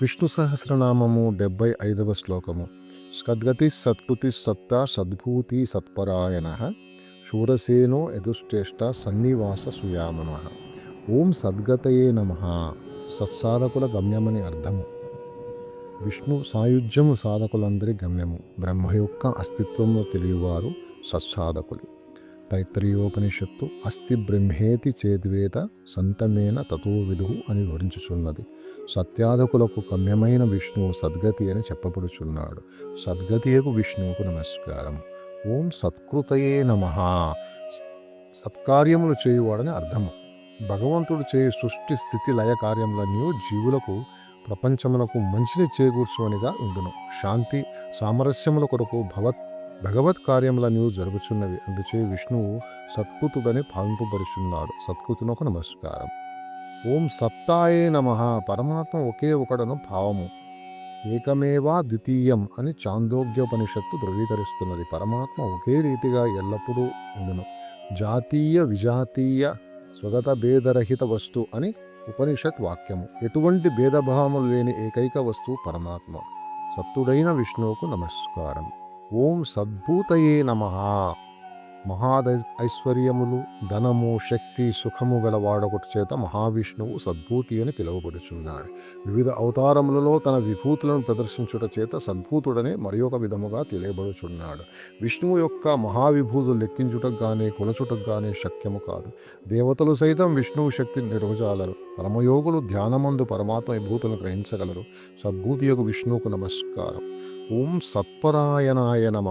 విష్ణు సహస్రనామము డెబ్బై ఐదవ శ్లోకము. సద్గతి సత్కృతి సత్తా సద్భూతి సత్పరాయణ శూరసేనో యదుశ్రేష్ట సన్నివాస సుయామన. ఓం సద్గతయే నమ. సత్సాధకుల గమ్యమని అర్థము. విష్ణు సాయుధ్యము సాధకులందరి గమ్యము. బ్రహ్మ యొక్క అస్తిత్వంలో తెలియవారు సత్సాధకులు. తైత్రీయోపనిషత్తు అస్థి బ్రహ్మేతి చేద్వేద సంతమేన తతో విధు అని వివరించుచున్నది. సత్యాధకులకు గమ్యమైన విష్ణువు సద్గతి అని చెప్పబడుచున్నాడు. సద్గతియకు విష్ణువుకు నమస్కారం. ఓం సత్కృతయే నమ. సత్కార్యములు చేయువాడని అర్థము. భగవంతుడు చేయి సృష్టి స్థితి లయ కార్యములన్నీ జీవులకు ప్రపంచమునకు మంచిని చేకూర్చువనిగా ఉండును. శాంతి సామరస్యముల కొరకు భగవత్ భగవత్ కార్యములన్నీ జరుగుచున్నవి. అందుచే విష్ణువు సత్కృతుడని భావింపబడుచున్నాడు సత్కృతునకు నమస్కారం. ఓం సత్తాయే నమ. పరమాత్మ ఒకే ఒకడను భావము. ఏకమేవా ద్వితీయం అని చాందోగ్యోపనిషత్తు ధృవీకరిస్తున్నది. పరమాత్మ ఒకే రీతిగా ఎల్లప్పుడూ ఉండును. జాతీయ విజాతీయ స్వగత భేదరహిత వస్తు అని ఉపనిషత్ వాక్యము. ఎటువంటి భేదభావములు లేని ఏకైక వస్తువు పరమాత్మ. సత్తుడైన విష్ణువుకు నమస్కారం. ఓం సద్భూతయే నమ. మహాద ఐశ్వర్యములు ధనము శక్తి సుఖము గలవాడొకటి చేత మహావిష్ణువు సద్భూతి అని పిలువబడుచున్నాడు. వివిధ అవతారములలో తన విభూతులను ప్రదర్శించుట చేత సద్భూతుడనే మరి ఒక విధముగా తెలియబడుచున్నాడు. విష్ణువు యొక్క మహావిభూతులు లెక్కించుటకు గానే కొలచుటకు గానే శక్యము కాదు. దేవతలు సైతం విష్ణువు శక్తిని నిర్వజాలరు. పరమయోగులు ధ్యానమందు పరమాత్మ విభూతులను గ్రహించగలరు. సద్భూతి యొక్క విష్ణువుకు నమస్కారం. ఓం సత్పరాయణాయ నమ.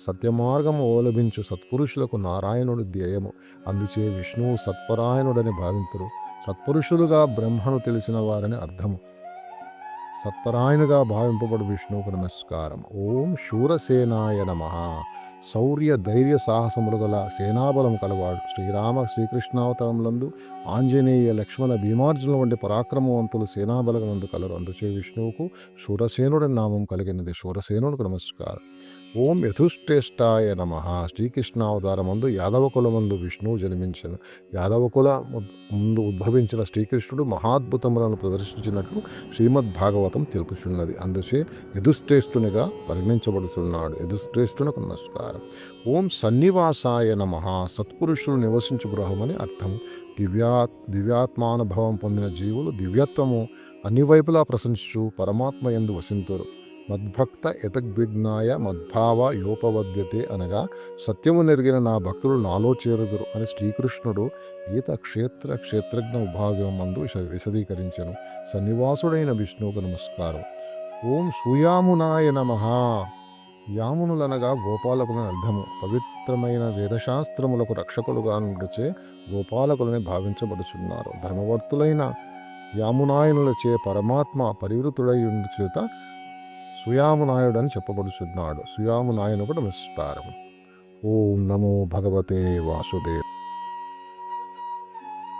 సత్యమార్గము ఓలభించు సత్పురుషులకు నారాయణుడు ధ్యేయము. అందుచే విష్ణువు సత్పరాయణుడని భావింతురు. సత్పురుషులుగా బ్రహ్మను తెలిసిన వారని అర్థము. సత్పరాయణుగా భావింపబడు విష్ణువుకు నమస్కారం. ఓం శూరసేనాయ నమ. శౌర్య ధైర్య సాహసములు గల సేనాబలం కలవాడు. శ్రీరామ శ్రీకృష్ణావతారములందు ఆంజనేయ లక్ష్మణ భీమార్జునుల వంటి పరాక్రమవంతులు సేనాబలగనందు కలరు. అందుచే విష్ణువుకు శూరసేనుడి నామం కలిగినది. శూరసేనుడికి నమస్కారం. ఓం యథుష్ఠేష్టాయ నమ. శ్రీకృష్ణావతారమందు యాదవ కులమందు విష్ణువు జన్మించిన. యాదవ కుల ముందు ఉద్భవించిన శ్రీకృష్ణుడు మహాద్భుతములను ప్రదర్శించినట్లు శ్రీమద్ భాగవతం తెలుపుచున్నది. అందుచే యధుశ్రేష్ఠునిగా పరిగణించబడుతున్నాడు యధుశ్రేష్ఠునకు నమస్కారం. ఓం సన్నివాసాయ నమ. సత్పురుషులు నివసించు గృహమని అర్థం. దివ్యా దివ్యాత్మానుభవం పొందిన జీవులు దివ్యత్వము అన్ని వైపులా ప్రశంసించు పరమాత్మ ఎందు వసింతురు. మద్భక్త యతగ్విఘ్నాయ మద్భావ యోపవద్యతే అనగా సత్యము నెరిగిన నా భక్తులు నాలో చేరుదురు అని శ్రీకృష్ణుడు గీత క్షేత్ర క్షేత్రజ్ఞ ఉభాగం మందు విశదీకరించను. సన్నివాసుడైన విష్ణువుకు నమస్కారం. ఓం సూయామునాయ నమ. యామునులనగా గోపాలకులని అర్థము పవిత్రమైన వేదశాస్త్రములకు రక్షకులుగా నడిచే గోపాలకులని భావించబడుచున్నారు. ధర్మవర్తులైన యామునాయనులచే పరమాత్మ పరివృతుడై చేత సుయామునాయుడు అని చెప్పబడుచున్నాడు. సుయామునాయను కూడా మిస్పారం ఓం నమో భగవతే వాసుదేవ్